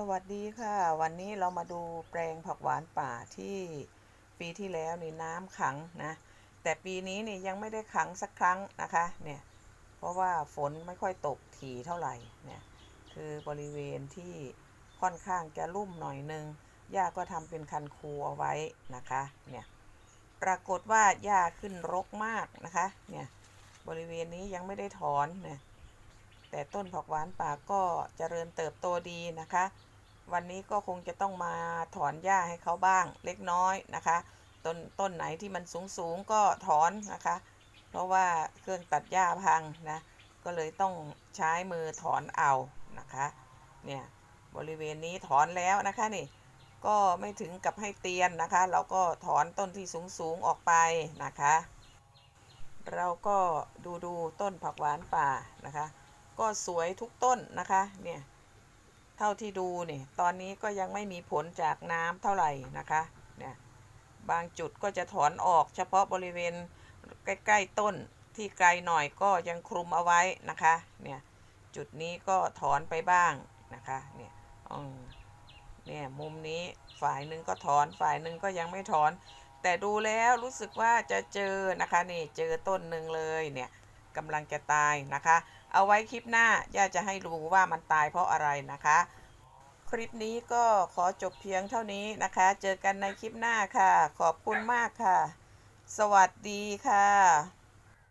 สวัสดีค่ะ วันนี้เรามาดูแปลงผักหวานป่าที่ปีที่แล้วนี่น้ำขังนะ แต่ปีนี้นี่ยังไม่ได้ขังสักครั้งนะคะเนี่ยเพราะว่าฝนไม่ค่อยตกถี่เท่าไหร่เนี่ยคือบริเวณที่ค่อนข้างจะลุ่มหน่อยนึงหญ้าก็ทำเป็นคันคูเอาไว้นะคะเนี่ยปรากฏว่าหญ้าขึ้นรกมากนะคะเนี่ยบริเวณนี้ยังไม่ได้ถอนเนี่ยแต่ต้นผักหวานป่าก็เจริญเติบโตดีนะคะ วันนี้ก็คงจะต้องมาถอนหญ้าให้เขาบ้างเล็กน้อยนะคะ ต้นต้นไหนที่มันสูงสูงก็ถอนนะคะ เพราะว่าเครื่องตัดหญ้าพังนะก็เลยต้องใช้มือถอนเอานะคะเนี่ยบริเวณนี้ถอนแล้วนะคะนี่ก็ไม่ถึงกับให้เตียนนะคะ เราก็ถอนต้นที่สูงสูงออกไปนะคะ เราก็ดูดูต้นผักหวานป่านะคะ ก็สวยทุกต้นนะคะเนี่ย เท่าที่ดูเนี่ยตอนนี้ก็ยังไม่มีผลจากน้ำเท่าไหร่นะคะเนี่ยบางจุดก็จะถอนออกเฉพาะบริเวณใกล้ๆต้นที่ไกลหน่อยก็ยังคลุมเอาไว้นะคะเนี่ยจุดนี้ก็ถอนไปบ้างนะคะเนี่ยเนี่ยมุมนี้ฝ่ายหนึ่งก็ถอนฝ่ายหนึ่งก็ยังไม่ถอน แต่ดูแล้วรู้สึกว่าจะเจอนะคะนี่เจอต้นหนึ่งเลยเนี่ย กำลังจะตายนะคะ เอาไว้คลิปหน้าย่าจะให้รู้ว่ามันตายเพราะอะไรนะคะ คลิปนี้ก็ขอจบเพียงเท่านี้นะคะ เจอกันในคลิปหน้าค่ะ ขอบคุณมากค่ะ สวัสดีค่ะ